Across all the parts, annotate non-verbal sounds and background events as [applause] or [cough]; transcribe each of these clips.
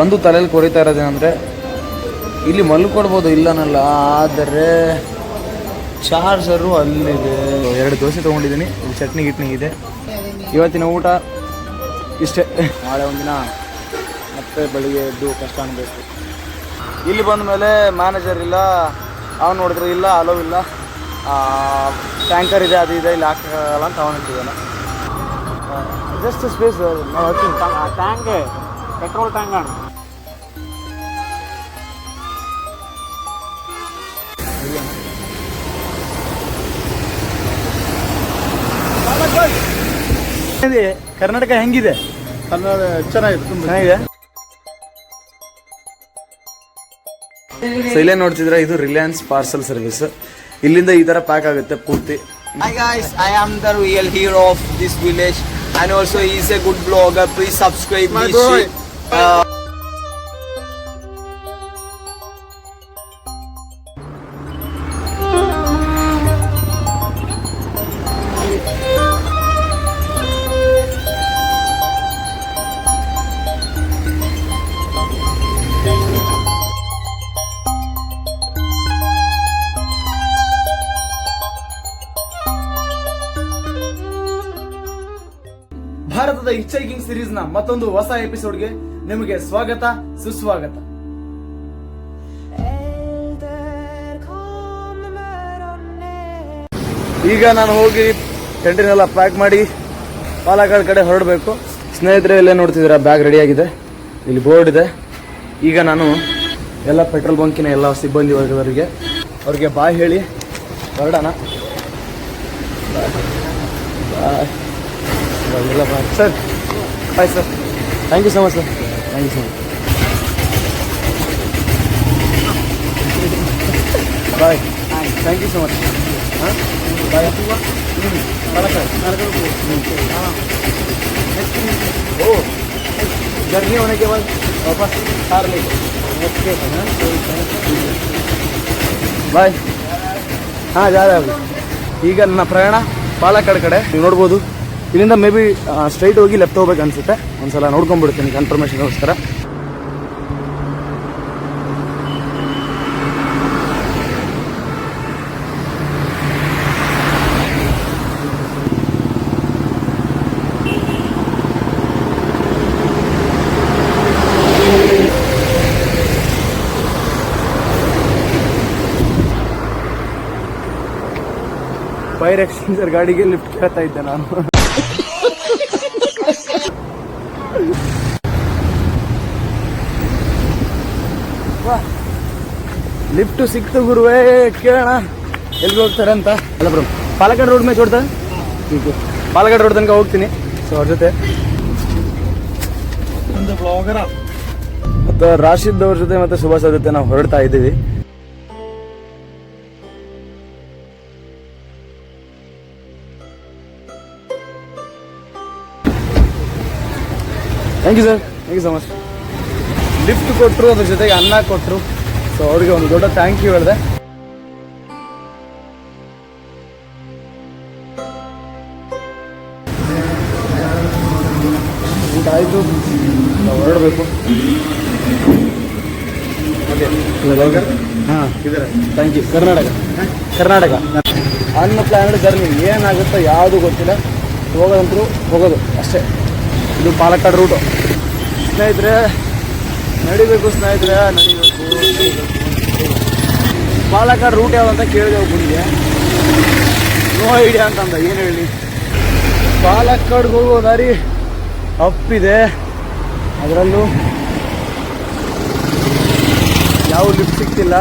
ಒಂದು ತಲೆಯಲ್ಲಿ ಕೊರಿತಾ ಇರೋದೇನೆಂದರೆ ಇಲ್ಲಿ ಮಲ್ಕೊಡ್ಬೋದು ಇಲ್ಲನಲ್ಲ ಆದರೆ ಚಾರ್ಜರು ಅಲ್ಲಿದೆ. ಎರಡು ದೋಸೆ ತೊಗೊಂಡಿದ್ದೀನಿ ಇಲ್ಲಿ ಚಟ್ನಿ ಗಿಟ್ನಿ ಇದೆ. ಇವತ್ತಿನ ಊಟ ಇಷ್ಟೇ. ನಾಳೆ ಒಂದಿನ ಮತ್ತೆ ಬೆಳಿಗ್ಗೆ ಎದ್ದು ಕಷ್ಟ ಅನ್ಬೇಕು. ಇಲ್ಲಿ ಬಂದ ಮೇಲೆ ಮ್ಯಾನೇಜರ್ ಇಲ್ಲ ಅವ್ನು ನೋಡಿದ್ರೆ ಇಲ್ಲ ಅಲೋ ಇಲ್ಲ. ಟ್ಯಾಂಕರ್ ಇದೆ ಅದು ಇದೆ ಇಲ್ಲಿ ಹಾಕಲ್ಲ ಅಂತ ಅವನು ಇಟ್ಟಿದ್ದಾನೆ just space tank petrol tank ആണ് ಕರ್ನಾಟಕ ಹೆಂಗಿದೆ ಕನ್ನಡ ಚೆನ್ನಾಗಿದೆ ತುಂಬ ಚೆನ್ನಾಗಿದೆ ಸೊ ಇಲ್ಲೇ ನೋಡ್ತಿದ್ರೆ ಇದು ರಿಲಯನ್ಸ್ ಪಾರ್ಸಲ್ ಸರ್ವಿಸ್ ಇಲ್ಲಿಂದ ಈ ತರ ಪ್ಯಾಕ್ ಆಗುತ್ತೆ ಪೂರ್ತಿ Hi guys, I am the real hero of this village and also he is a good blogger. Please subscribe My me. boy. Uh, ನ ಮತ್ತೊಂದು ಹೊಸ ಎಪಿಸೋಡ್ಗೆ ನಿಮಗೆ ಸ್ವಾಗತ ಸುಸ್ವಾಗತ. ಈಗ ನಾನು ಹೋಗಿ ಟೆಂಟಿನೆಲ್ಲ ಪ್ಯಾಕ್ ಮಾಡಿ ಪಾಲಕ್ಕಾಡ್ ಕಡೆ ಹೊರಡಬೇಕು. ಸ್ನೇಹಿತರೆ ಇಲ್ಲೇ ನೋಡ್ತಿದ್ದೀರಾ ಬ್ಯಾಗ್ ರೆಡಿ ಆಗಿದೆ. ಇಲ್ಲಿ ಬೋರ್ಡ್ ಇದೆ. ಈಗ ನಾನು ಎಲ್ಲ ಪೆಟ್ರೋಲ್ ಬಂಕಿನ ಎಲ್ಲ ಸಿಬ್ಬಂದಿ ವರ್ಗದವರಿಗೆ ಅವ್ರಿಗೆ ಬಾಯ್ ಹೇಳಿ ಹೊರಡೋಣ. ಬಾಯ್. ಎಲ್ಲ bye. Sir bye sir thank you so much sir thank you so much bye thank you so much ಹಾಂ ಬಾಯ್ ओ जर्नी होने के बाद वापस कार ले ओके ಬಾಯ್ ಹಾಂ ಜಾರ ಈಗ ನನ್ನ ಪ್ರಯಾಣ ಪಾಲಕ್ಕಾಡ್ ಕಡೆ ನೀವು ನೋಡ್ಬೋದು ಇಲ್ಲಿಂದ ಮೇ ಬಿ ಸ್ಟ್ರೈಟ್ ಹೋಗಿ ಲೆಫ್ಟ್ ಹೋಗ್ಬೇಕು ಅನ್ಸುತ್ತೆ. ಒಂದ್ಸಲ ನೋಡ್ಕೊಂಡ್ಬಿಡ್ತೀನಿ ಕನ್ಫರ್ಮೇಷನ್ಗೋಸ್ಕರ ಫೈರ್ ಎಕ್ಸ್ಟೆನ್ಸರ್ ಗಾಡಿಗೆ ಲಿಫ್ಟ್ ಕೇಳ್ತಾ ಇದ್ದೆ ನಾನು. ಲಿಫ್ಟ್ ಸಿಕ್ತು ಗುರುವೇ ಕೇಳೋಣ. ಎಲ್ಲಿಗೆ ಹೋಗ್ತಾರೆ ಅಂತ? ಅಲ್ಲ ಬ್ರೋ ಪಾಲಕ್ಕಾಡ್ ರೋಡ್ ಮೇಲೆ ಹೊಡ್ತಾ ಪಾಲಕ್ಕಾಡ್ ರೋಡ್ ತನಕ ಹೋಗ್ತೀನಿ. ಸೊ ಅವ್ರ ಜೊತೆ. ಮತ್ತು ರಾಶಿದ್ ಅವ್ರ ಜೊತೆ ಮತ್ತು ಸುಭಾಷ್ ಜೊತೆ ನಾವು ಹೊರಡ್ತಾ ಇದ್ದೀವಿ. Thank you sir thank you so much lift ಕೊಟ್ಟರು ಅದ್ರ ಜೊತೆಗೆ ಅನ್ನ ಕೊಟ್ಟರು ಸೊ ಅವ್ರಿಗೆ ಒಂದು ದೊಡ್ಡ ಥ್ಯಾಂಕ್ ಯು ಹೇಳಿದೆ. ಆಯಿತು. ನಾವು ಹೊರಡಬೇಕು. ಹಾಂ. Thank you Karnataka. Karnataka. Plan journey. ಏನಾಗುತ್ತೋ ಯಾವುದು ಗೊತ್ತಿಲ್ಲ. ಹೋಗೋದಂತರೂ ಹೋಗೋದು. ಅಷ್ಟೇ. ಇದು ಪಾಲಕ್ಕಾಡ್ ರೂಟು ಸ್ನೇಹಿತರೆ, ನಡಿಬೇಕು ಸ್ನೇಹಿತರೆ, ನಡಿಬೇಕು. ಪಾಲಕ್ಕಾಡ್ ರೂಟ್ ಯಾವ ಅಂತ ಕೇಳಿದೆ ಒಬ್ಬನಿಗೆ ನೋ ಐಡಿಯಾ ಅಂತಂದ, ಏನು ಹೇಳಿ. ಪಾಲಕ್ಕಾಡ್ಗೆ ಹೋಗೋ ದಾರಿ ಅಪ್ಪಿದೆ. ಅದರಲ್ಲೂ ಯಾವ ಲಿಫ್ಟ್ ಸಿಗ್ತಿಲ್ಲ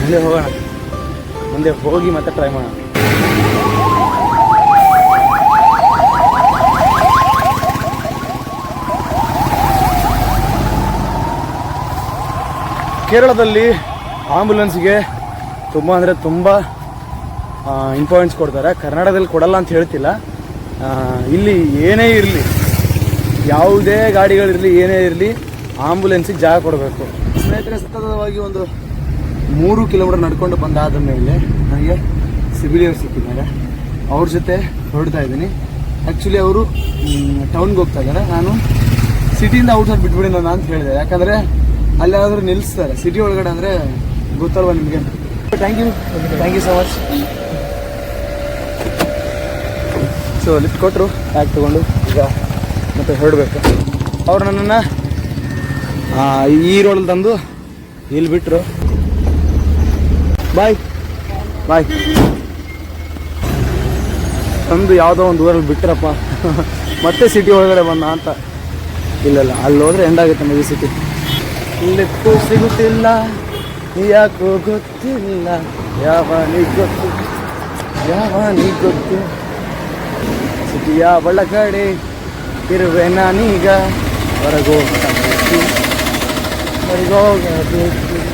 ಮುಂದೆ ಹೋಗೋಣ. ಮುಂದೆ ಹೋಗಿ ಮತ್ತೆ ಟ್ರೈ ಮಾಡೋಣ. ಕೇರಳದಲ್ಲಿ ಆಂಬುಲೆನ್ಸ್ಗೆ ತುಂಬ ಅಂದರೆ ತುಂಬ ಇಂಪಾರ್ಟೆನ್ಸ್ ಕೊಡ್ತಾರೆ. ಕರ್ನಾಟಕದಲ್ಲಿ ಕೊಡಲ್ಲ ಅಂತ ಹೇಳ್ತಿಲ್ಲ. ಇಲ್ಲಿ ಏನೇ ಇರಲಿ, ಯಾವುದೇ ಗಾಡಿಗಳಿರಲಿ ಏನೇ ಇರಲಿ ಆಂಬುಲೆನ್ಸಿಗೆ ಜಾಗ ಕೊಡಬೇಕು. ಸ್ನೇಹಿತರೆ, ಸತತವಾಗಿ ಒಂದು ಮೂರು ಕಿಲೋಮೀಟರ್ ನಡ್ಕೊಂಡು ಬಂದಾದ ಮೇಲೆ ನನಗೆ ಸಿಬಿಲಿಯರ್ ಸಿಕ್ಕಿದ್ದಾರೆ. ಅವ್ರ ಜೊತೆ ಹೊರಡ್ತಾ ಇದ್ದೀನಿ. ಆ್ಯಕ್ಚುಲಿ ಅವರು ಟೌನ್ಗೆ ಹೋಗ್ತಾ ಇದ್ದಾರೆ. ನಾನು ಸಿಟಿಯಿಂದ ಔಟ್ಸೈಡ್ ಬಿಟ್ಬಿಡಿ ನಾನು ಅಂತ ಹೇಳಿದೆ. ಯಾಕಂದ್ರೆ ಅಲ್ಲಿ ನಿಲ್ಸ್ತಾರೆ. ಸಿಟಿ ಒಳಗಡೆ ಅಂದ್ರೆ ಗೊತ್ತಲ್ವಾ ನಿಮಗೆ? Thank you thank you so much so lift ಕೊಟ್ಟರು ಬ್ಯಾಗ್ ತಗೊಂಡು ಈಗ ಮತ್ತೆ ಹೊರಡಬೇಕು. ಅವ್ರು ನನ್ನನ್ನು ಈ ರೋಡಲ್ಲಿ ತಂದು ಇಲ್ಲಿ ಬಿಟ್ಟರು ಬಾಯ್ ಬಾಯ್ ತಂದು ಯಾವುದೋ ಒಂದು ಊರಲ್ಲಿ ಬಿಟ್ಟರಪ್ಪ [laughs] ಮತ್ತೆ ಸಿಟಿ ಒಳಗಡೆ ಬಂದ ಅಂತ. ಇಲ್ಲಲ್ಲ ಇಲ್ಲ ಅಲ್ಲಿ ಹೋದ್ರೆ ಎಂಡ್ ಆಗುತ್ತೆ ಸಿಟಿ ಲಿಫ್ಟು ಸಿಗುತ್ತಿಲ್ಲ ಯಾಕೋ ಗೊತ್ತಿಲ್ಲ. ಯಾವನಿಗೆ ಗೊತ್ತು? ಯಾವನಿಗೆ ಗೊತ್ತು? ಸಿಟಿಯ ಒಳಗಡೆ ಇರುವೆ ನಾನೀಗ ಹೊರಗೋಗಬೇಕು. ಹೊರಗೋಗಬೇಕು.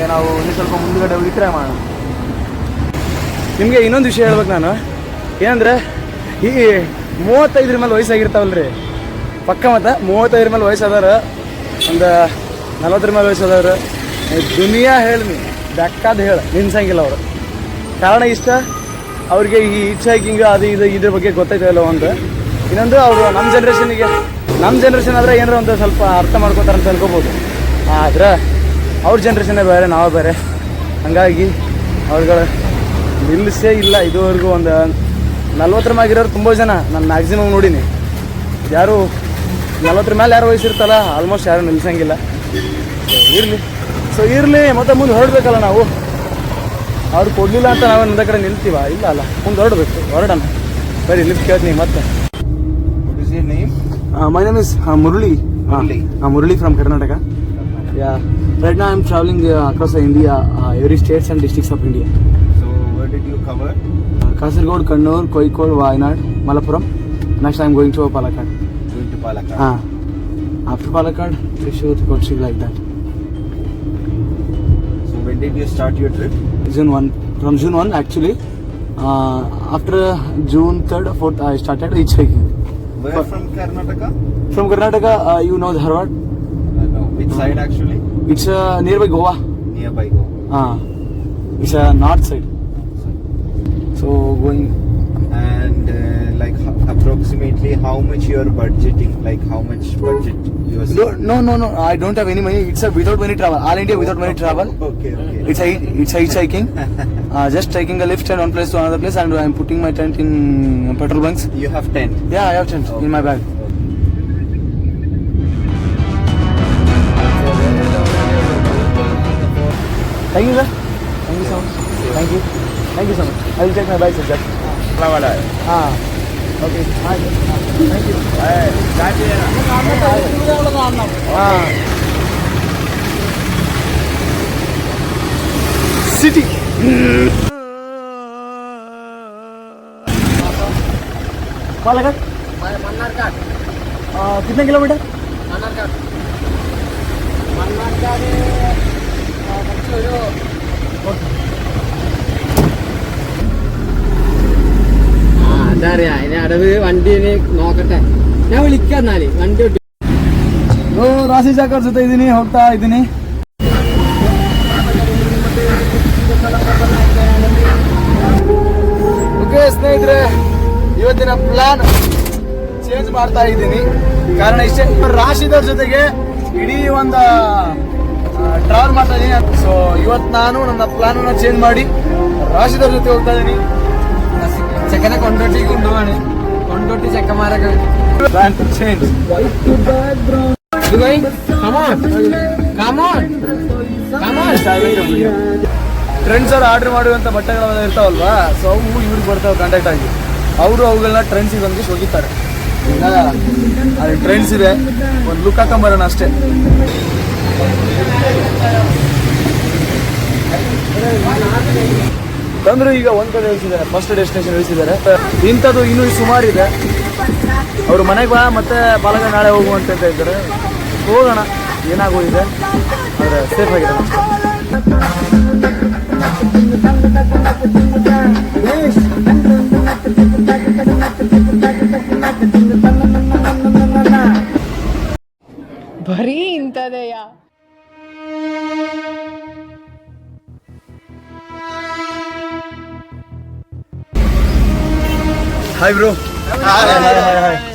ಈಗ ನಾವು ಒಂದು ಸ್ವಲ್ಪ ಮುಂದುಗಡೆ ಹೋಗಿ ಟ್ರೈ ಮಾಡೋಣ. ನಿಮಗೆ ಇನ್ನೊಂದು ವಿಷಯ ಹೇಳ್ಬೇಕು ನಾನು. ಏನಂದ್ರೆ, ಈ ಮೂವತ್ತೈದರ ಮೇಲೆ ವಯಸ್ಸಾಗಿರ್ತಾವಲ್ರಿ. ಪಕ್ಕ ಮತ್ತ ಮೂವತ್ತೈದರ ಮೇಲೆ ವಯಸ್ಸಾದವ್ರ, ಒಂದು ನಲ್ವತ್ತರ ಮೇಲೆ ವಯಸ್ಸಾದವ್ರು. ದುನಿಯಾ ಹೇಳಿ ಬೆಕ್ಕಾದ ಹೇಳ ನಿನ್ಸಂಗಿಲ್ಲ ಅವರು. ಕಾರಣ ಇಷ್ಟ, ಅವ್ರಿಗೆ ಈ ಇಚ್ಛಾಗಿ ಹೈಕಿಂಗ್ ಅದು ಇದು ಇದ್ರ ಬಗ್ಗೆ ಗೊತ್ತಾಯ್ತಲ್ಲ ಒಂದು. ಇನ್ನೊಂದು, ಅವರು ನಮ್ಮ ಜನ್ರೇಷನಿಗೆ ನಮ್ಮ ಜನ್ರೇಷನ್ ಆದರೆ ಏನಾರ ಒಂದು ಸ್ವಲ್ಪ ಅರ್ಥ ಮಾಡ್ಕೊತಾರೆ ಅಂತ ಅನ್ಕೋಬೋದು. ಆದ್ರೆ ಅವ್ರ ಜನ್ರೇಷನ್ನೇ ಬೇರೆ ನಾವೇ ಬೇರೆ. ಹಂಗಾಗಿ ಅವ್ರುಗಳು ನಿಲ್ಲಿಸೇ ಇಲ್ಲ ಇದುವರೆಗೂ ಒಂದು ನಲ್ವತ್ತರ ಮ್ಯಾಗಿರೋರು ತುಂಬ ಜನ. ನಾನು ಮ್ಯಾಕ್ಸಿಮಮ್ ನೋಡೀನಿ. ಯಾರು ನಲ್ವತ್ತರ ಮೇಲೆ ಯಾರು ವಯಸ್ಸಿರ್ತಲ್ಲ ಆಲ್ಮೋಸ್ಟ್ ಯಾರು ನಿಲ್ಸಂಗಿಲ್ಲ. ಇರಲಿ. ಸೊ ಇರಲಿ. ಮತ್ತೆ ಮುಂದೆ ಹೊರಡ್ಬೇಕಲ್ಲ ನಾವು. ಅವ್ರು ಕೊಡಲಿಲ್ಲ ಅಂತ ನಾವು ಒಂದ ಕಡೆ ನಿಲ್ತೀವ? ಇಲ್ಲ ಅಲ್ಲ. ಮುಂದೆ ಹೊರಡ್ಬೇಕು. ಹೊರಡೋಣ. ಬರೀ ಲಿಫ್ಟ್ ಕೇಳ್ತೀನಿ ಮತ್ತೆ? My name is Murali. Murali. From Karnataka. Yeah right ನಾ I am travelling across India every states and districts of India So where did you cover? Kasaragod Kannur Kozhikode Wayanad Malappuram next I am going to Palakkad Going to Palakkad. ಹಾಂ after Palakkad Thrissur Kochi like that So when did you start your trip? June 1. From June 1, actually. Uh, after June 3rd or 4th, I started hitchhiking. Where But- from Karnataka? From Karnataka, uh, you know the side actually? It's uh, nearby Goa. Nearby Goa. Uh, it's a north side. So going. And uh, like approximately how much you are budgeting? Like how much budget you are No, no, no, no. I don't have any money. It's a without money travel. All India without money travel. Okay, okay. It's a it's a hitchhiking. [laughs] uh, just taking a lift and one place to another place, and I'm putting my tent in petrol bunks. You have tent. Yeah, I have tent in my bag. Thank you, sir. Thank you so much. Thank you. Thank you so much. I will take my bicycle, sir. Ah. Okay. Hi. Thank you. Ah. City. पालाघाट आ, कितने kilometre അതറിയാ അതിന് അടവ് വണ്ടി ഇനി നോക്കട്ടെ ഞാൻ വിളിക്കാം എന്നാല് വണ്ടി വിട്ടു ಓ ರಾಶಿ ಸಾಕರ್ ಜೊತೆ ಇದ್ದೀನಿ ಹೋಗ್ತಾ ಇದ್ದೀನಿ ಓಕೆ ಸ್ನೇಹಿತರೆ ಇವತ್ತಿನ ಪ್ಲಾನ್ ಚೇಂಜ್ ಮಾಡ್ತಾ ಇದ್ದೀನಿ ಕಾರಣ ಇಷ್ಟೇ ರಾಶಿದವ್ರ ಜೊತೆಗೆ ಇಡೀ ಒಂದು ಟ್ರಾವೆಲ್ ಮಾಡ್ತಾ ಇದ್ದೀನಿ ಸೊ ಇವತ್ತು ನಾನು ನನ್ನ ಪ್ಲಾನ್ ಅನ್ನು ಚೇಂಜ್ ಮಾಡಿ ರಾಶಿದವ್ರ ಜೊತೆ ಹೋಗ್ತಾ ಇದ್ದೀನಿ ಚೆಕ್ಕನ ಕೊಂಡೊಟ್ಟಿಗೆ ಉಂಟು ಮಾಡಿ ಕೊಂಡೊಟ್ಟಿ ಚೆಕ್ಕ ಮಾರಕ. ಪ್ಲಾನ್ ಟು ಚೇಂಜ್ ಟ್ರೆಂಡ್ಸ್ ಅವ್ರು ಆರ್ಡರ್ ಮಾಡುವಂಥ ಬಟ್ಟೆಗಳೆಲ್ಲ ಇರ್ತಾವಲ್ವಾ? ಸೊ ಅವು ಇವ್ರಿಗೆ ಬರ್ತಾವೆ ಕಾಂಟ್ಯಾಕ್ಟ್ ಆಗಿ. ಅವರು ಅವುಗಳನ್ನ ಟ್ರೆಂಡ್ಸಿಗೆ ಬಂದು ಒಗಿತಾರೆ ಅದು ಟ್ರೆಂಡ್ಸ್ ಇದೆ. ಒಂದು ಲುಕ್ ಹಾಕೊಂಬರೋಣ ಅಷ್ಟೇ. ತಂದ್ರು ಈಗ ಒಂದ್ ಕಡೆ ಇಳಿಸಿದ್ದಾರೆ ಫಸ್ಟ್ ಡೆಸ್ಟಿನೇಷನ್ ಇಳಿಸಿದ್ದಾರೆ. ಇಂಥದ್ದು ಇನ್ನೂ ಸುಮಾರು ಇದೆ. ಅವ್ರು ಮನೆಗೆ ಬಾ ಮತ್ತೆ ಬಾಲಗ ನಾಳೆ ಹೋಗು ಅಂತ ಇದ್ದಾರೆ. ಹೋಗೋಣ ಏನಾಗೋಗಿದೆ ಆದರೆ ಸೇಫ್ ಆಗಿದೆ. ಬರೀ ಇಂಥದೆಯ? Hi bro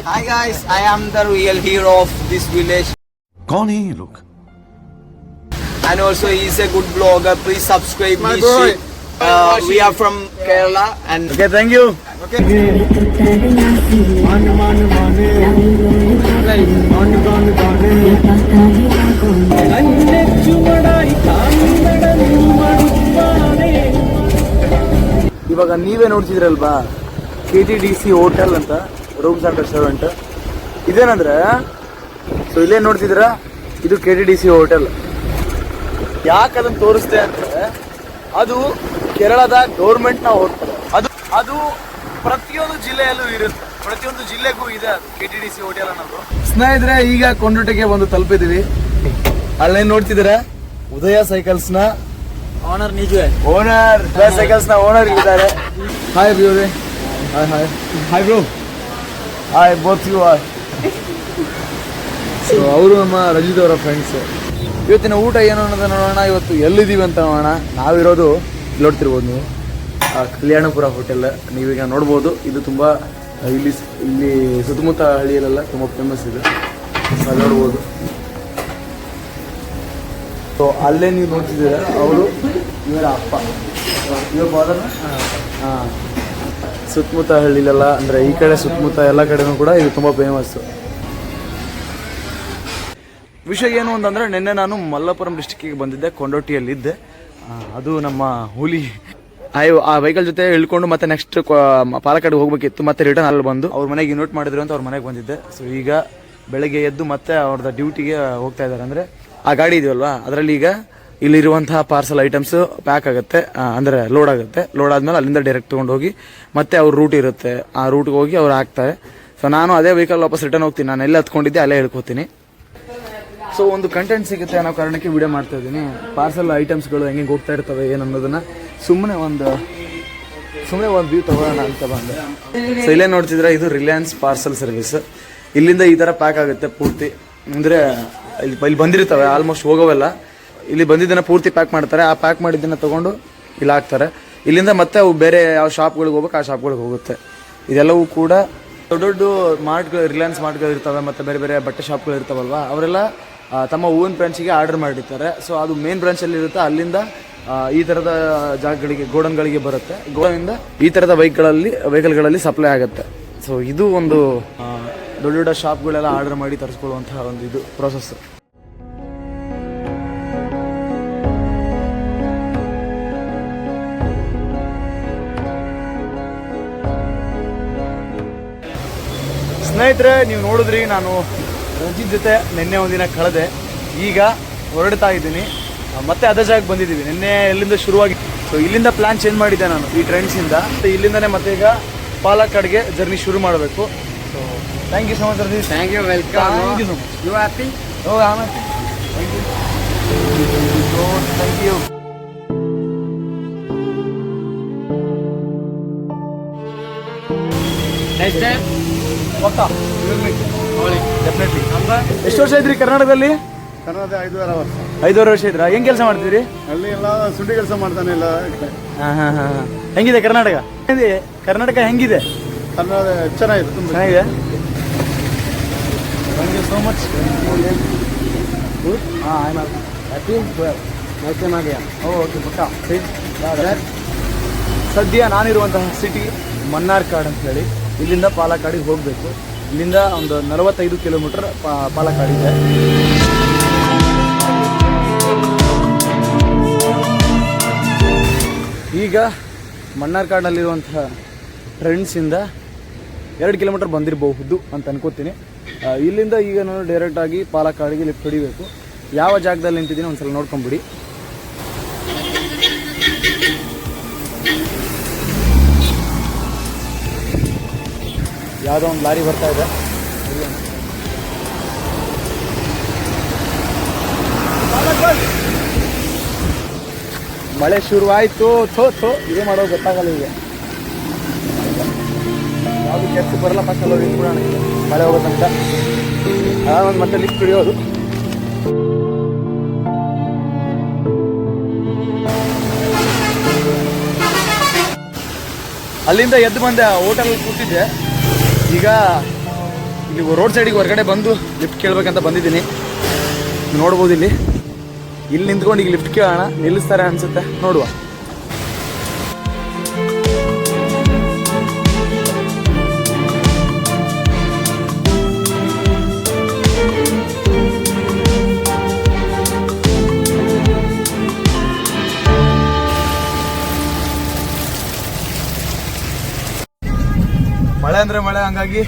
Hi guys, I am the real hero of this village कौन है ये लोग and also he's a good blogger. Please subscribe his shit. Uh, we are from Kerala and okay thank you ಇವಾಗ ನೀವೇ ನೋಡ್ತಿದ್ರಲ್ವಾ K G D C hotel ಅಂತ rooms and restaurant ಇದೇನಂದ್ರೆ so ಇಲ್ಲೇ ನೋಡ್ತಿದ್ರ ಇದು K T D C hotel. ಯಾಕೆ ಅದನ್ನ ತೋರಿಸ್ದೆ ಅಂದ್ರೆ ಅದು ಕೇರಳದ ಗೌರ್ಮೆಂಟ್ನ ಹೋಟೆಲ್. ಅದು ಅದು ಪ್ರತಿಯೊಂದು ಜಿಲ್ಲೆಯಲ್ಲೂ ಇರುತ್ತೆ. ಪ್ರತಿಯೊಂದು ಜಿಲ್ಲೆಗೂ ಇದೆ ಅದು K T D C hotel ಅನ್ನೋದು. ಸ್ನೇಹಿತರೆ ಈಗ ಕೊಂಡೋಟಿಗೆ ಒಂದು ತಲುಪಿದೀವಿ ಅಲ್ಲೇ ನೋಡ್ತಿದ್ರೆ ಉದಯ ಸೈಕಲ್ಸ್ನ ಓನರ್ ನಿಜವೇ. ಓನರ್ ಉದಯ ಸೈಕಲ್ಸ್ನ ಓನರ್ ಇದ್ದಾರೆ. Hi Bury hi hi hi bro hi both you are. So ಅವರು ನಮ್ಮ ರಜಿತ್ ಅವರ ಫ್ರೆಂಡ್ಸ್ ಇವತ್ತಿನ ಊಟ ಏನು ಅನ್ನೋದನ್ನ ನೋಡೋಣ. ಇವತ್ತು ಎಲ್ಲಿದ್ದೀವಿ ಅಂತ ನೋಡೋಣ. ನಾವಿರೋದು ನೋಡ್ತಿರ್ಬೋದು ನೀವು. ಆ, ಕಲ್ಯಾಣಪುರ ಹೋಟೆಲ್ ನೀವೀಗ ನೋಡ್ಬೋದು. ಇದು ತುಂಬ ಇಲ್ಲಿ ಇಲ್ಲಿ ಸುತ್ತಮುತ್ತ ಹಳ್ಳಿಯಲ್ಲೆಲ್ಲ ತುಂಬ ಫೇಮಸ್ ಇದೆ. ಅಲ್ಲಿ ನೋಡ್ಬೋದು. ಸೊ ಅಲ್ಲೇ ನೀವು ನೋಡ್ತಿದ್ದೀರ? ಅವರು ಇವರ ಅಪ್ಪ. ಇವರ ಫಾದರ್ ಹಾಂ. ಸುತ್ತಮುತ್ತ ಹಳ್ಳಿಲೆಲ್ಲ ಅಂದರೆ ಈ ಕಡೆ ಸುತ್ತಮುತ್ತ ಎಲ್ಲ ಕಡೆನೂ ಕೂಡ ಇದು ತುಂಬ ಫೇಮಸ್ಸು ವಿಷಯ ಏನು ಅಂತಂದರೆ ನಿನ್ನೆ ನಾನು ಮಲ್ಲಪುರಂ ಡಿಸ್ಟಿಕ್ಕಿಗೆ ಬಂದಿದ್ದೆ ಕೊಂಡೋಟಿಯಲ್ಲಿದ್ದೆ ಅದು ನಮ್ಮ ಹುಲಿ. ಅಯ್ಯೋ ಆ ವೆಹಿಕಲ್ ಜೊತೆ ಇಳ್ಕೊಂಡು ಮತ್ತೆ ನೆಕ್ಸ್ಟ್ ಪಾಲಕಡೆಗೆ ಹೋಗ್ಬೇಕಿತ್ತು ಮತ್ತೆ ರಿಟರ್ನ್ ಅಲ್ಲಿ ಬಂದು. ಅವ್ರ ಮನೆಗೆ ಇನ್ವೈಟ್ ಮಾಡಿದ್ರು ಅಂತ ಅವ್ರ ಮನೆಗೆ ಬಂದಿದ್ದೆ. ಸೊ ಈಗ ಬೆಳಗ್ಗೆ ಎದ್ದು ಮತ್ತೆ ಅವ್ರದ್ದು ಡ್ಯೂಟಿಗೆ ಹೋಗ್ತಾ ಇದ್ದಾರೆ. ಅಂದರೆ ಆ ಗಾಡಿ ಇದೆಯಲ್ವಾ? ಅದರಲ್ಲಿ ಈಗ ಇಲ್ಲಿರುವಂತಹ ಪಾರ್ಸಲ್ ಐಟಮ್ಸ್ ಪ್ಯಾಕ್ ಆಗುತ್ತೆ ಅಂದರೆ ಲೋಡ್ ಆಗುತ್ತೆ. ಲೋಡ್ ಆದ್ಮೇಲೆ ಅಲ್ಲಿಂದ ಡೈರೆಕ್ಟ್ ತೊಗೊಂಡು ಹೋಗಿ ಮತ್ತೆ ಅವ್ರ ರೂಟ್ ಇರುತ್ತೆ. ಆ ರೂಟ್ಗೆ ಹೋಗಿ ಅವ್ರು ಹಾಕ್ತಾರೆ. ಸೊ ನಾನು ಅದೇ ವೆಹಿಕಲ್ ವಾಪಸ್ ರಿಟರ್ನ್ ಹೋಗ್ತೀನಿ. ನಾನು ಎಲ್ಲ ಹತ್ಕೊಂಡಿದ್ದೆ ಅಲ್ಲೇ ಹೇಳ್ಕೊತೀನಿ. ಸೊ ಒಂದು ಕಂಟೆಂಟ್ ಸಿಗುತ್ತೆ ಅನ್ನೋ ಕಾರಣಕ್ಕೆ ವಿಡಿಯೋ ಮಾಡ್ತಾ ಇದ್ದೀನಿ. ಪಾರ್ಸಲ್ ಐಟಮ್ಸ್ಗಳು ಹೆಂಗೆ ಹೋಗ್ತಾ ಇರ್ತವೆ, ಏನು ಸುಮ್ಮನೆ ಒಂದು ಸುಮ್ಮನೆ ಒಂದು ವ್ಯೂ ತಗೊಳ್ಳೋಣ ಅಂತ ಬಂದೆ. ಸೊ ಇಲ್ಲೇ ನೋಡ್ತಿದ್ರೆ ಇದು ರಿಲಯನ್ಸ್ ಪಾರ್ಸಲ್ ಸರ್ವಿಸ್ ಇಲ್ಲಿಂದ ಈ ಥರ ಪ್ಯಾಕ್ ಆಗುತ್ತೆ ಪೂರ್ತಿ. ಅಂದರೆ ಇಲ್ಲಿ ಇಲ್ಲಿ ಬಂದಿರ್ತವೆ ಆಲ್ಮೋಸ್ಟ್ ಹೋಗೋವೆಲ್ಲ. ಇಲ್ಲಿ ಬಂದಿದ್ದನ್ನ ಪೂರ್ತಿ ಪ್ಯಾಕ್ ಮಾಡ್ತಾರೆ. ಆ ಪ್ಯಾಕ್ ಮಾಡಿದ್ದನ್ನು ತಗೊಂಡು ಇಲ್ಲಿ ಹಾಕ್ತಾರೆ. ಇಲ್ಲಿಂದ ಮತ್ತೆ ಅವು ಬೇರೆ ಯಾವ ಶಾಪ್ಗಳಿಗೆ ಹೋಗ್ಬೇಕು, ಆ ಶಾಪ್ಗಳಿಗೆ ಹೋಗುತ್ತೆ. ಇದೆಲ್ಲವೂ ಕೂಡ ದೊಡ್ಡ ದೊಡ್ಡ ಮಾರ್ಟ್ಗಳು ರಿಲಯನ್ಸ್ ಮಾರ್ಟ್ಗಳು ಇರ್ತವೆ, ಮತ್ತು ಬೇರೆ ಬೇರೆ ಬಟ್ಟೆ ಶಾಪ್ಗಳು ಇರ್ತಾವಲ್ವ? ಅವರೆಲ್ಲ ತಮ್ಮ ಓನ್ ಬ್ರಾಂಚಿಗೆ ಆರ್ಡರ್ ಮಾಡಿರ್ತಾರೆ. ಸೊ ಅದು ಮೇನ್ ಬ್ರಾಂಚಲ್ಲಿ ಇರುತ್ತೆ. ಅಲ್ಲಿಂದ ಈ ಥರದ ಜಾಗಗಳಿಗೆ, ಗೋಡನ್ಗಳಿಗೆ ಬರುತ್ತೆ. ಗೋಡನಿಂದ ಈ ಥರದ ಬೈಕ್ಗಳಲ್ಲಿ ವೆಹಿಕಲ್ಗಳಲ್ಲಿ ಸಪ್ಲೈ ಆಗುತ್ತೆ. ಸೊ ಇದು ಒಂದು ದೊಡ್ಡ ದೊಡ್ಡ ಶಾಪ್ಗಳೆಲ್ಲ ಆರ್ಡರ್ ಮಾಡಿ ತರಿಸ್ಕೊಳ್ಳುವಂತಹ ಒಂದು ಇದು ಪ್ರೊಸೆಸ್ ಸ್ನೇಹಿತರೆ ನೀವು ನೋಡಿದ್ರಿ ನಾನು ರಂಜಿತ್ ಜೊತೆ ನಿನ್ನೆ ಒಂದಿನ ಕಳೆದೆ. ಈಗ ಹೊರಡ್ತಾ ಇದ್ದೀನಿ. ಮತ್ತೆ ಅದೇ ಜಾಗಕ್ಕೆ ಬಂದಿದ್ದೀವಿ. ನಿನ್ನೆ ಎಲ್ಲಿಂದ ಶುರುವಾಗಿ ಸೊ ಇಲ್ಲಿಂದ ಪ್ಲಾನ್ ಚೇಂಜ್ ಮಾಡಿದ್ದೆ ನಾನು ಈ ಟ್ರೆಂಡ್ಸಿಂದ ಮತ್ತು ಇಲ್ಲಿಂದನೇ ಮತ್ತೆ ಈಗ ಪಾಲಕ್ಕಾಡ್ಗೆ ಜರ್ನಿ ಶುರು ಮಾಡಬೇಕು. So thank you so much Ranjith thank you welcome thank you so much. You happy oh ಆಮೇಲೆ thank you thank you time ಪಕ್ಕಾ ಡೆಫಿನೆಟ್ಲಿ ಎಷ್ಟು ವರ್ಷ ಇದ್ರಿ ಕರ್ನಾಟಕದಲ್ಲಿ? ಕನ್ನಡ ಐದೂವರೆ ವರ್ಷ. ಐದೂವರೆ ವರ್ಷ ಇದ್ರಾ? ಹೆಂಗ್ ಕೆಲಸ ಮಾಡ್ತೀರಿ ಅಲ್ಲಿ ಎಲ್ಲ ಸುಂಡಿ ಕೆಲಸ ಮಾಡ್ತಾನೆ ಎಲ್ಲ ಹಾ ಹಾ ಹಾ ಹಾ. ಹೆಂಗಿದೆ ಕರ್ನಾಟಕ? ಹೆಂಗಿದೆ? ಕರ್ನಾಟಕ ಹೆಂಗಿದೆ? ಕನ್ನಡ ಚೆನ್ನಾಗಿದೆ ತುಂಬ ಚೆನ್ನಾಗಿದೆ? ಥ್ಯಾಂಕ್ ಯು ಸೋ ಮಚ್ ಹಾಂ ಐ ಆಮ್ ಹ್ಯಾಪಿ ಓಕೆ ಆಗ್ಯಾ ಓಕೆ ಪಕ್ಕ. ಸದ್ಯ ನಾನಿರುವಂತಹ ಸಿಟಿ ಮನ್ನಾರ್ಕಾಡ್ ಅಂತ ಹೇಳಿ. ಇಲ್ಲಿಂದ ಪಾಲಕ್ಕಾಡಿಗೆ ಹೋಗಬೇಕು. ಇಲ್ಲಿಂದ ಒಂದು ನಲವತ್ತೈದು ಕಿಲೋಮೀಟರ್ ಪಾಲಕ್ಕಾಡಿದೆ ಈಗ ಮಣ್ಣಾರ್ಕಾಡ್ನಲ್ಲಿರುವಂತಹ ಟ್ರೆಂಡ್ಸಿಂದ ಎರಡು ಕಿಲೋಮೀಟರ್ ಬಂದಿರಬಹುದು ಅಂತ ಅನ್ಕೋತೀನಿ. ಇಲ್ಲಿಂದ ಈಗ ನಾನು ಡೈರೆಕ್ಟಾಗಿ ಪಾಲಕ್ಕಾಡಿಗೆ ಲಿಫ್ಟ್ ಹೊಡಿಬೇಕು. ಯಾವ ಜಾಗದಲ್ಲಿ ನಿಂತಿದ್ದೀನಿ ಒಂದ್ಸಲ ನೋಡ್ಕೊಂಬಿಡಿ. ಯಾವುದೋ ಒಂದು ಲಾರಿ ಬರ್ತಾ ಇದೆ. ಮಳೆ ಶುರುವಾಯಿತು. ಥೋ ಥೋ, ಇದೆ ಮಾಡೋದು ಗೊತ್ತಾಗಲ್ಲ ಈಗ. ಯಾವುದು ಕೆಲಸ ಬರಲ್ಲ ಫಸ್ಟ್ ಅಲ್ಲ ಕೂಡ ಮಳೆ ಹೋಗೋ ತನಕ ಒಂದು ಮತ್ತೆ ಲಿಫ್ಟ್ ಹಿಡಿಯೋದು. ಅಲ್ಲಿಂದ ಎದ್ದು ಬಂದೆ ಹೋಟೆಲ್ ಕೂತಿದ್ದೆ. ಈಗ ಇಲ್ಲಿ ರೋಡ್ ಸೈಡಿಗೆ ಹೊರಗಡೆ ಬಂದು ಲಿಫ್ಟ್ ಕೇಳ್ಬೇಕಂತ ಬಂದಿದ್ದೀನಿ. ನೋಡ್ಬೋದು ಇಲ್ಲಿ. ಇಲ್ಲಿ ನಿಂತ್ಕೊಂಡು ಈಗ ಲಿಫ್ಟ್ ಕೇಳೋಣ. ನಿಲ್ಲಿಸ್ತಾರೆ ಅನ್ಸುತ್ತೆ. ನೋಡುವ. ಮಳೆ ಅಂದ್ರೆ ಮಳೆ, ಹಂಗಾಗಿ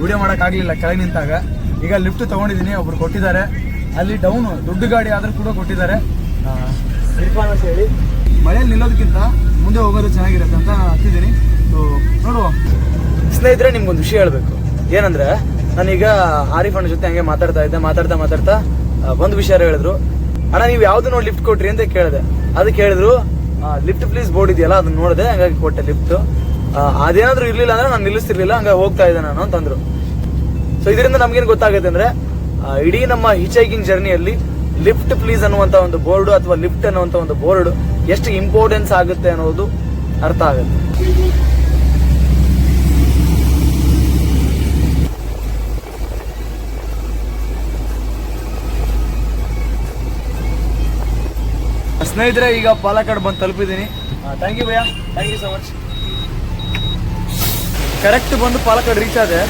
ವಿಡಿಯೋ ಮಾಡೋಕ್ಕಾಗಲಿಲ್ಲ ಕೆಳಗೆ ನಿಂತಾಗ. ಈಗ ಲಿಫ್ಟ್ ತಗೊಂಡಿದ್ದೀನಿ ಒಬ್ರು ಕೊಟ್ಟಿದ್ದಾರೆ. ಅಲ್ಲಿ ಡೌನ್ ದೊಡ್ಡ ಗಾಡಿ ಆದ್ರೂ ಕೂಡ ಕೊಟ್ಟಿದ್ದಾರೆ. ಇರ್ಫಾನ್ ಹೇಳಿ ಮಳೆಯಲ್ಲಿ ನಿಲ್ಲೋದಕ್ಕಿಂತ ಮುಂದೆ ಹೋಗೋದು ಚೆನ್ನಾಗಿರುತ್ತೆ ಅಂತ ಹತ್ತಿದ್ದೀನಿ ಸೊ ನೋಡುವ. ಸ್ನೇಹಿತರೆ, ನಿಮ್ಗೊಂದು ವಿಷಯ ಹೇಳ್ಬೇಕು. ಏನಂದ್ರೆ, ನಾನೀಗ ಆರಿಫ್ ಅಣ್ಣ ಜೊತೆ ಹಂಗೆ ಮಾತಾಡ್ತಾ ಇದ್ದೆ, ಮಾತಾಡ್ತಾ ಮಾತಾಡ್ತಾ ಒಂದು ವಿಷಯ ಹೇಳಿದ್ರು. ಅಣ್ಣ, ನೀವು ಯಾವ್ದು ನೋಡಿ ಲಿಫ್ಟ್ ಕೊಟ್ರಿ ಅಂತ ಕೇಳಿದೆ. ಅದಕ್ಕೆ ಹೇಳಿದ್ರು ಲಿಫ್ಟ್ ಪ್ಲೀಸ್ ಬೋರ್ಡ್ ಇದೆಯಲ್ಲ, ಅದನ್ನ ನೋಡಿದೆ, ಹಂಗಾಗಿ ಕೊಟ್ಟೆ ಲಿಫ್ಟ್ ಅದೇನಾದ್ರೂ ಇರ್ಲಿಲ್ಲ ಅಂದ್ರೆ ನಾನು ನಿಲ್ಲಿಸ್ತಿರ್ಲಿಲ್ಲ ಹಂಗ ಹೋಗ್ತಾ ಇದ್ದೆ ನಾನು ಅಂತಂದ್ರು ಸೊ ಇದರಿಂದ ನಮ್ಗೇನು ಗೊತ್ತಾಗುತ್ತೆ ಅಂದ್ರೆ ಇಡೀ ನಮ್ಮ ಹಿಚೈಕಿಂಗ್ ಜರ್ನಿಯಲ್ಲಿ ಲಿಫ್ಟ್ ಪ್ಲೀಸ್ ಅನ್ನುವಂತ ಒಂದು ಬೋರ್ಡ್ ಅಥವಾ ಲಿಫ್ಟ್ ಅನ್ನುವಂತ ಒಂದು ಬೋರ್ಡ್ ಎಷ್ಟು ಇಂಪಾರ್ಟೆನ್ಸ್ ಆಗುತ್ತೆ ಅನ್ನೋದು ಅರ್ಥ ಆಗುತ್ತೆ. ಸ್ನೇಹಿತರೆ, ಈಗ ಪಾಲಕ್ಕಾಡ್ ಬಂದು ತಲುಪಿದ್ದೀನಿ. Thank you bhaiya. Thank you so much correct ಬಂದು ಪಾಲಕ್ಕಾಡ್ ರೀಚ್ ಆದೆ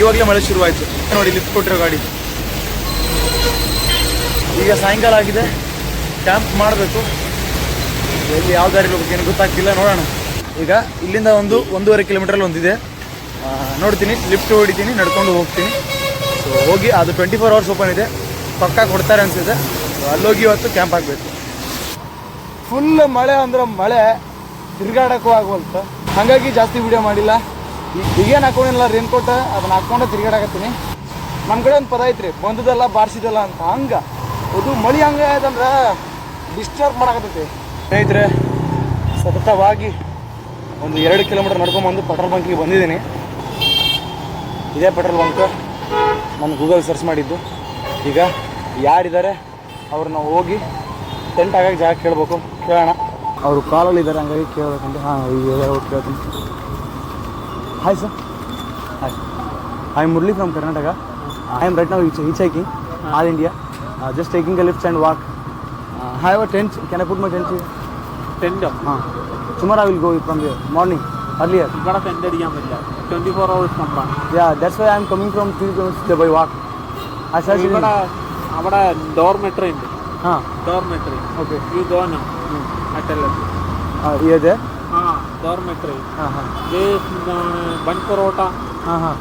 ಇವಾಗಲೇ ಮಳೆ ಶುರುವಾಯಿತು. ನೋಡಿ ಲಿಫ್ಟ್ ಕೊಟ್ಟಿರೋ ಗಾಡಿ. ಈಗ ಸಾಯಂಕಾಲ ಆಗಿದೆ. ಕ್ಯಾಂಪ್ ಮಾಡಬೇಕು. ಎಲ್ಲಿ ಯಾವ ದಾರಿ ಹೋಗ್ಬೇಕು ಏನು ಗೊತ್ತಾಗ್ತಿಲ್ಲ, ನೋಡೋಣ. ಈಗ ಇಲ್ಲಿಂದ ಒಂದು ಒಂದೂವರೆ ಕಿಲೋಮೀಟರ್ ಒಂದಿದೆ. ನೋಡ್ತೀನಿ ಲಿಫ್ಟ್ ಹೊಡಿತೀನಿ, ನಡ್ಕೊಂಡು ಹೋಗ್ತೀನಿ. ಸೊ ಹೋಗಿ, ಅದು ಟ್ವೆಂಟಿ ಫೋರ್ ಅವರ್ಸ್ ಓಪನ್ ಇದೆ. ಪಕ್ಕ ಕೊಡ್ತಾರೆ ಅನಿಸಿದೆ ಅಲ್ಲೋಗಿ ಇವತ್ತು ಕ್ಯಾಂಪ್ ಆಗಬೇಕು. ಫುಲ್ ಮಳೆ ಅಂದ್ರೆ ಮಳೆ, ತಿರ್ಗಾಡಕ್ಕೂ ಆಗುವಂತ ಹಾಗಾಗಿ ಜಾಸ್ತಿ ವಿಡಿಯೋ ಮಾಡಿಲ್ಲ. ಈಗೇನು ಹಾಕೊಂಡಿಲ್ಲ ರೇನ್ ಅದನ್ನ ಹಾಕೊಂಡು ತಿರ್ಗಾಡಕತ್ತೀನಿ. ನಮ್ಮ ಕಡೆ ಒಂದು ಪದ ಐತ್ರಿ, ಬಂದದಲ್ಲ ಬಾರಿಸಿದಲ್ಲ ಅಂತ. ಹಂಗ. ಅದು ಮಳಿ ಹಂಗ ಆಯ್ತಂದ್ರೆ ಡಿಸ್ಟರ್ಬ್ ಮಾಡಕತ್ತೈತಿ. ಸ್ನೇಹಿತರೆ, ಸತತವಾಗಿ ಒಂದು ಎರಡು ಕಿಲೋಮೀಟರ್ ನಡ್ಕೊಂಬಂದು ಪೆಟ್ರೋಲ್ ಬಂಕಿಗೆ ಬಂದಿದ್ದೀನಿ. ಇದೇ ಪೆಟ್ರೋಲ್ ಬಂಕ್ ನಾನು ಗೂಗಲ್ ಸರ್ಚ್ ಮಾಡಿದ್ದು. ಈಗ ಯಾರಿದ್ದಾರೆ, ಅವ್ರನ್ನ ಹೋಗಿ ಟೆಂಟ್ ಆಗಾಗ ಜಾಗ ಕೇಳಬೇಕು. ಕೇಳೋಣ. ಅವರು ಕಾಲಲ್ಲಿ ಇದ್ದಾರೆ ಹಂಗಾಗಿ ಕೇಳಬೇಕಂತ. ಹಾಂ Hi, sir. Hi. I am Murli from Karnataka. I am right now hitchhiking, All India. Uh, just taking a lift and walk. Uh, I have a tent. Can I put my tent here? ടെന്റോ Uh, tomorrow I will go from here. Morning. Earlier. ഇവിടെ tent അടിക്കാൻ പറ്റില്ല twenty four hours പമ്പാണ് Yeah, that's why I am coming from three kilometers by walk. I searched in- ഇവിടെ അവിടെ dormitory ഉണ്ട് Ah, dormitory okay. ഈ ഗോന അറ്റല്ല Uh, here there. dormitory. Uh-huh. This uh, bun parota. Uh-huh.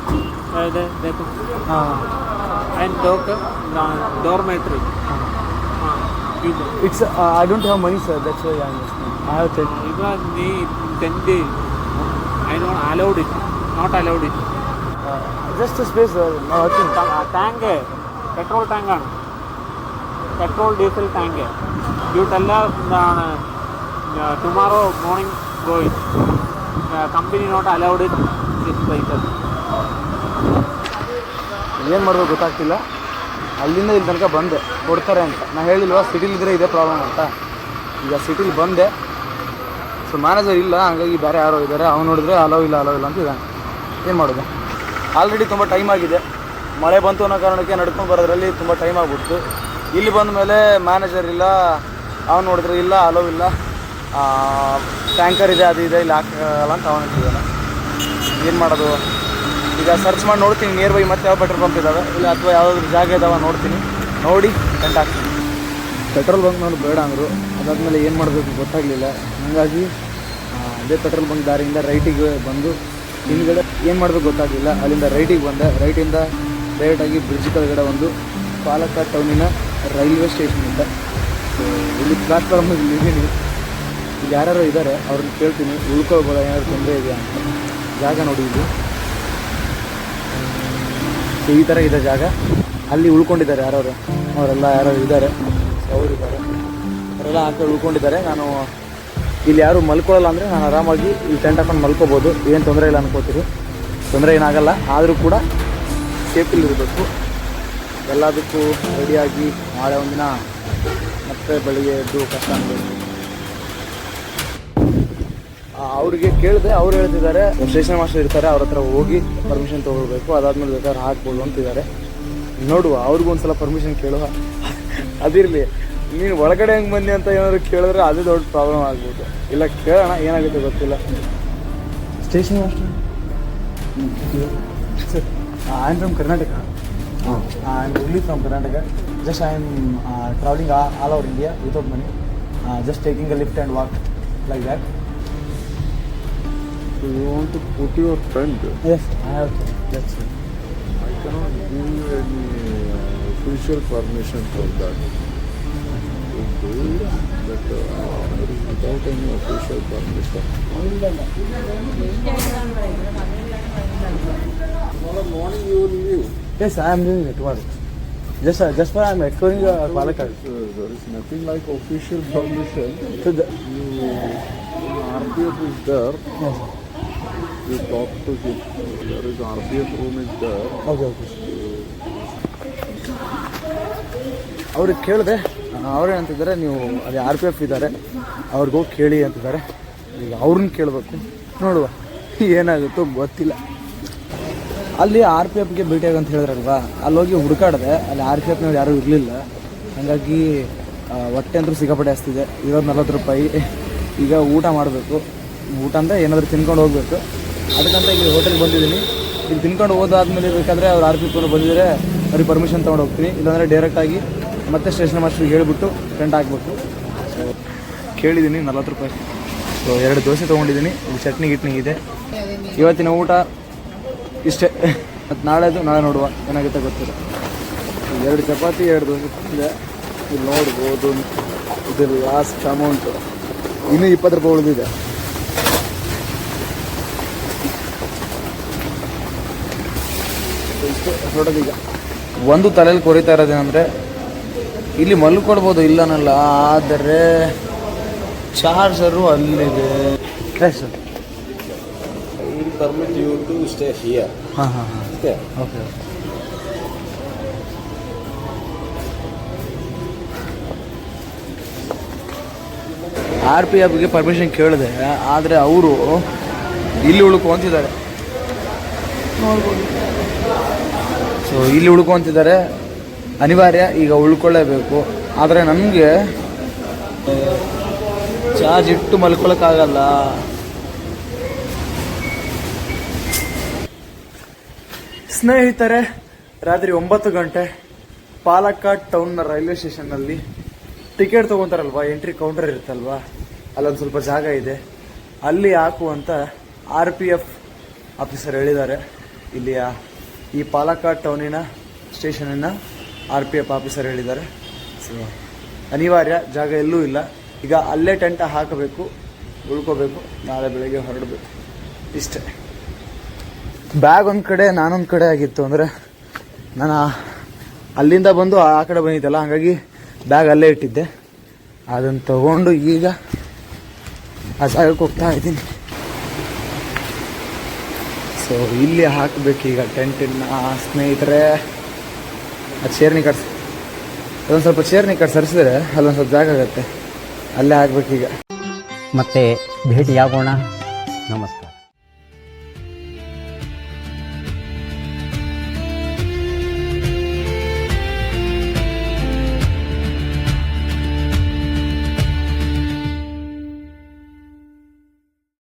Uh, they, they cook. Uh-huh. And doc, uh, dormitory. Uh-huh. Uh, it's uh, I don't have money, sir. That's why I'm asking. I have checked. Uh, it was me ten days. I don't allowed it. Not allowed it. Uh, just a space, sir. No, nothing. Tank, petrol tank on. Petrol diesel tank. You tell us uh, uh, tomorrow morning going. Not company not allowed it with vehicle. ಏನು ಮಾಡೋದು ಗೊತ್ತಾಗ್ತಿಲ್ಲ. ಅಲ್ಲಿಂದ ಇಲ್ಲಿ ತನಕ ಬಂದೆ. ಕೊಡ್ತಾರೆ ಅಂತ. ನಾನು ಹೇಳಿಲ್ವಾ ಸಿಟಿಲಿದ್ರೆ ಇದೇ ಪ್ರಾಬ್ಲಮ್ ಅಂತ. ಈಗ ಸಿಟಿಲಿ ಬಂದೆ. ಸೊ ಮ್ಯಾನೇಜರ್ ಇಲ್ಲ, ಹಾಗಾಗಿ ಬೇರೆ ಯಾರೋ ಇದ್ದಾರೆ ಅವ್ನು ನೋಡಿದ್ರೆ ಅಲೋ ಇಲ್ಲ ಅಲೋ ಇಲ್ಲ ಅಂತ ಇದ್ದಾನೆ ಏನು ಮಾಡೋದು? ಆಲ್ರೆಡಿ ತುಂಬ ಟೈಮ್ ಆಗಿದೆ. ಮಳೆ ಬಂತು ಅನ್ನೋ ಕಾರಣಕ್ಕೆ ನಡ್ಕೊಂಡು ಬರೋದ್ರಲ್ಲಿ ತುಂಬ ಟೈಮ್ ಆಗ್ಬಿಡ್ತು. ಇಲ್ಲಿ ಬಂದ ಮೇಲೆ ಮ್ಯಾನೇಜರ್ ಇಲ್ಲ, ಅವ್ನು ನೋಡಿದ್ರೆ ಇಲ್ಲ ಅಲೋ ಇಲ್ಲ. ಟ್ಯಾಂಕರ್ ಇದೆ, ಅದು ಇದೆ, ಇಲ್ಲಿ ಹಾಕಲ್ಲ ಅಂತ ಅವನು ಹೇಳ್ತಿದ್ದಾನೆ. ಏನು ಮಾಡೋದು? ಈಗ ಸರ್ಚ್ ಮಾಡಿ ನೋಡ್ತೀನಿ ನಿಯರ್ ಬೈ ಮತ್ತೆ ಯಾವ ಪೆಟ್ರೋಲ್ ಪಂಪ್ ಇದ್ದಾವೆ ಇಲ್ಲ ಅಥವಾ ಯಾವುದಾದ್ರು ಜಾಗ ಇದಾವೆ ನೋಡ್ತೀನಿ. ನೋಡಿ ಟೆಂಟ್ ಹಾಕ್ತೀನಿ. ಪೆಟ್ರೋಲ್ ಬಂಕ್ ನೋಡಿ, ಬೇಡ ಅಂದರು. ಅದಾದಮೇಲೆ ಏನು ಮಾಡಬೇಕು ಗೊತ್ತಾಗಲಿಲ್ಲ. ಹಾಗಾಗಿ ಅದೇ ಪೆಟ್ರೋಲ್ ಬಂಕ್ ದಾರಿಯಿಂದ ರೈಟಿಗೆ ಬಂದು ಹಿಂದ್ಗಡೆ ಏನು ಮಾಡಬೇಕು ಗೊತ್ತಾಗಲಿಲ್ಲ. ಅಲ್ಲಿಂದ ರೈಟಿಗೆ ಬಂದೆ. ರೈಟಿಂದ ಡೈರೆಕ್ಟಾಗಿ ಬ್ರಿಡ್ಜ್ ಕೆಳಗಡೆ ಒಂದು ಪಾಲಕ್ಕಾಡ್ ಟೌನಿನ ರೈಲ್ವೆ ಸ್ಟೇಷನಿಂದ ಇಲ್ಲಿ ಸೊ ಇಲ್ಲಿ ಪ್ಲಾಟ್ಫಾರ್ಮ್ ಇದ್ದೀನಿ. ಇಲ್ಲಿ ಯಾರು ಇದ್ದಾರೆ ಅವ್ರನ್ನ ಕೇಳ್ತೀನಿ. ಉಳ್ಕೊಳ್ಬೋದ? ಏನಾದ್ರು ತೊಂದರೆ ಇದೆಯಾ ಅಂತ. ಜಾಗ ನೋಡಿ ಇದು ಈ ಥರ ಇದೆ ಜಾಗ. ಅಲ್ಲಿ ಉಳ್ಕೊಂಡಿದ್ದಾರೆ ಯಾರು ಅವರೆಲ್ಲ ಯಾರು ಇದ್ದಾರೆ ಅವರು ಇದ್ದಾರೆ. ಅವರೆಲ್ಲ ಆ ಕಡೆ ಉಳ್ಕೊಂಡಿದ್ದಾರೆ. ನಾನು ಇಲ್ಲಿ ಯಾರು ಮಲ್ಕೊಳ್ಳಲ್ಲ ಅಂದರೆ ನಾನು ಆರಾಮಾಗಿ ಇಲ್ಲಿ ಟೆಂಟ್ ಹಾಕೊಂಡು ಮಲ್ಕೋಬೋದು. ಏನು ತೊಂದರೆ ಇಲ್ಲ ಅನ್ಕೋತೀರಿ. ತೊಂದರೆ ಏನಾಗಲ್ಲ. ಆದರೂ ಕೂಡ ಸೇಫ್ಟಿಲಿ ಇರಬೇಕು. ಎಲ್ಲದಕ್ಕೂ ರೆಡಿಯಾಗಿ ನಾಳೆ ಒಂದಿನ ಮತ್ತೆ ಬೆಳಿಗ್ಗೆ ಎದ್ದು ಕಷ್ಟ ಅನ್ಬೇಕು ಅವ್ರಿಗೆ ಕೇಳಿದೆ ಅವ್ರು ಹೇಳ್ತಿದ್ದಾರೆ. ಸ್ಟೇಷನ್ ಮಾಸ್ಟರ್ ಇರ್ತಾರೆ ಅವ್ರ ಹತ್ರ ಹೋಗಿ ಪರ್ಮಿಷನ್ ತಗೊಳ್ಬೇಕು. ಅದಾದ್ಮೇಲೆ ಬೇಕಾದ್ರೆ ಹಾಕ್ಬೋದು ಅಂತಿದ್ದಾರೆ. ನೋಡುವ ಅವ್ರಿಗೂ ಒಂದ್ಸಲ ಪರ್ಮಿಷನ್ ಕೇಳುವ. ಅದಿರಲಿ ನೀನು ಒಳಗಡೆ ಹೆಂಗೆ ಬನ್ನಿ ಅಂತ ಏನಾದ್ರು ಕೇಳಿದ್ರೆ ಅದೇ ದೊಡ್ಡ ಪ್ರಾಬ್ಲಮ್ ಆಗ್ಬೋದು. ಇಲ್ಲ ಕೇಳೋಣ ಏನಾಗುತ್ತೆ ಗೊತ್ತಿಲ್ಲ. Station master sir I am from Karnataka I am only from Karnataka just I am travelling all over India without money just taking a lift and walk like that So you want to put your tent? Yes, I have to. That's it. I cannot give you any uh, official permission for that. You do it, but uh, without any official permission. Tomorrow morning you will leave. Yes, I am doing it. What? Just, uh, just for I am exploring uh, Palakkad. There is nothing like official permission. So the, You, RPF is there. yes. To him. There is RPF room is there. ಅವ್ರಿಗೆ ಕೇಳಿದೆ ಅವರೇ ಅಂತಿದ್ದಾರೆ, ನೀವು ಅದೇ R P F ಇದ್ದಾರೆ ಅವ್ರಿಗೋಗಿ ಕೇಳಿ ಅಂತಿದ್ದಾರೆ. ಈಗ ಅವ್ರನ್ನ ಕೇಳಬೇಕು. ನೋಡುವ, ಏನಾಗುತ್ತೋ ಗೊತ್ತಿಲ್ಲ. ಅಲ್ಲಿ ಆರ್ ಪಿ ಎಫ್ಗೆ ಭೇಟಿಯಾಗ ಅಂತ ಹೇಳಿದ್ರಲ್ವಾ? ಅಲ್ಲಿ ಹೋಗಿ ಹುಡುಕಾಡಿದೆ, ಅಲ್ಲಿ ಆರ್ ಪಿ ಎಫ್ನವ್ರು ಯಾರೂ ಇರಲಿಲ್ಲ. ಹಾಗಾಗಿ ಹೊಟ್ಟೆ ಅಂದರೂ ಸಿಕ್ಕಾಪಟ್ಟೆ ಹಸ್ತಿದೆ. ಇರೋದು ನಲ್ವತ್ತು ರೂಪಾಯಿ. ಈಗ ಊಟ ಮಾಡಬೇಕು. ಊಟ ಅಂದರೆ ಏನಾದರೂ ತಿನ್ಕೊಂಡು ಹೋಗಬೇಕು. ಅದಕ್ಕಂತ ಈಗ ಹೋಟೆಲ್ಗೆ ಬಂದಿದ್ದೀನಿ. ಈಗ ತಿನ್ಕೊಂಡು ಹೋದಾದ್ಮೇಲೆ ಬೇಕಾದರೆ ಅವ್ರು ಆರ್ ಪಿ ಎಫ್ ಬಂದಿದ್ರೆ ಅವ್ರಿಗೆ ಪರ್ಮಿಷನ್ ತೊಗೊಂಡು ಹೋಗ್ತೀನಿ. ಇಲ್ಲಾಂದರೆ ಡೈರೆಕ್ಟಾಗಿ ಮತ್ತೆ ಸ್ಟೇಷನ್ ಮಾಸ್ಟ್ರಿಗೆ ಹೇಳ್ಬಿಟ್ಟು ಟೆಂಟ್ ಹಾಕ್ಬಿಟ್ಟು. ಕೇಳಿದ್ದೀನಿ ನಲ್ವತ್ತು ರೂಪಾಯಿ. ಸೊ ಎರಡು ದೋಸೆ ತೊಗೊಂಡಿದ್ದೀನಿ ಇಲ್ಲಿ ಚಟ್ನಿ ಗಿಟ್ನಿ ಇದೆ. ಇವತ್ತಿನ ಊಟ ಇಷ್ಟೇ. ಮತ್ತು ನಾಳೆದು ನಾಳೆ ನೋಡುವ. ಏನಾಗುತ್ತೆ ಗೊತ್ತಿಲ್ಲ. ಎರಡು ಚಪಾತಿ, ಎರಡು ದೋಸೆ ತಿಂದೆ. ಇಲ್ಲಿ ನೋಡ್ಬೋದು. ಇದು ಲಾಸ್ಟ್ ಅಮೌಂಟು ಇನ್ನೂ ಇಪ್ಪತ್ತು ರೂಪಾಯಿ ಉಳಿದಿದೆ. ಇಷ್ಟು ಈಗ ಒಂದು ತಲೆಯಲ್ಲಿ ಕೊರಿತಾ ಇರೋದೇನೆಂದರೆ ಇಲ್ಲಿ ಮಲ್ಕೊಡ್ಬೋದು ಇಲ್ಲನಲ್ಲ ಆದರೆ ಚಾರ್ಜರು ಅಲ್ಲಿದೆ. Sir We will permit you to stay here. ಹಾಂ ಹಾಂ ಹಾಂ. Okay. ಓಕೆ ಆರ್ ಪಿ ಎಫ್ಗೆ ಪರ್ಮಿಷನ್ ಕೇಳಿದೆ ಆದರೆ ಅವರು ಇಲ್ಲಿ ಉಳ್ಕೊಂತಿದ್ದಾರೆ. ಸೊ ಇಲ್ಲಿ ಉಳ್ಕೊಂತಿದ್ದಾರೆ. ಅನಿವಾರ್ಯ, ಈಗ ಉಳ್ಕೊಳ್ಳೇಬೇಕು. ಆದರೆ ನಮಗೆ ಚಾರ್ಜ್ ಇಟ್ಟು ಮಲ್ಕೊಳಕ್ಕಾಗಲ್ಲ. ಸ್ನೇಹಿತರೆ, ರಾತ್ರಿ ಒಂಬತ್ತು ಗಂಟೆ, ಪಾಲಕ್ಕಾಡ್ ಟೌನ್ನ ರೈಲ್ವೆ ಸ್ಟೇಷನ್ನಲ್ಲಿ ಟಿಕೆಟ್ ತೊಗೊತಾರಲ್ವಾ? ಎಂಟ್ರಿ ಕೌಂಟರ್ ಇರುತ್ತಲ್ವಾ? ಅಲ್ಲೊಂದು ಸ್ವಲ್ಪ ಜಾಗ ಇದೆ. ಅಲ್ಲಿ ಹಾಕುವಂತ ಆರ್ ಪಿ ಎಫ್ ಆಫೀಸರ್ ಹೇಳಿದ್ದಾರೆ. ಇಲ್ಲಿಯ ಈ ಪಾಲಕ್ಕಾಡ್ ಟೌನಿನ ಸ್ಟೇಷನನ್ನು ಆರ್ ಪಿ ಎಫ್ ಆಫೀಸರ್ ಹೇಳಿದ್ದಾರೆ. ಸೊ ಅನಿವಾರ್ಯ ಜಾಗ ಎಲ್ಲೂ ಇಲ್ಲ. ಈಗ ಅಲ್ಲೇ ಟೆಂಟ ಹಾಕಬೇಕು, ಉಳ್ಕೋಬೇಕು, ನಾಳೆ ಬೆಳಗ್ಗೆ ಹೊರಡಬೇಕು. ಇಷ್ಟೇ. ಬ್ಯಾಗ್ ಒಂದು ಕಡೆ, ನಾನೊಂದು ಕಡೆ ಆಗಿತ್ತು ಅಂದರೆ ನಾನು ಅಲ್ಲಿಂದ ಬಂದು ಆ ಕಡೆ ಬಂದಿದ್ದಲ್ಲ, ಹಾಗಾಗಿ ಬ್ಯಾಗ್ ಅಲ್ಲೇ ಇಟ್ಟಿದ್ದೆ. ಅದನ್ನು ತಗೊಂಡು ಈಗ ಆ ಜಾಗಕ್ಕೆ ಹೋಗ್ತಾ ಇದ್ದೀನಿ. ಸೊ ಇಲ್ಲಿ ಹಾಕಬೇಕೀಗ ಟೆಂಟಿನ ಸ್ನೇಹಿತರೆ. ಅದು ಚೇರ್ನಿ ಕಟ್ಸಿ ಅದೊಂದು ಸ್ವಲ್ಪ ಚೇರ್ನಿ ಕಟ್ ಸರಿಸಿದ್ರೆ ಅಲ್ಲೊಂದು ಸ್ವಲ್ಪ ಜಾಗ ಆಗುತ್ತೆ. ಅಲ್ಲೇ ಹಾಕ್ಬೇಕೀಗ ಮತ್ತೆ ಭೇಟಿಯಾಗೋಣ. ನಮಸ್ಕಾರ.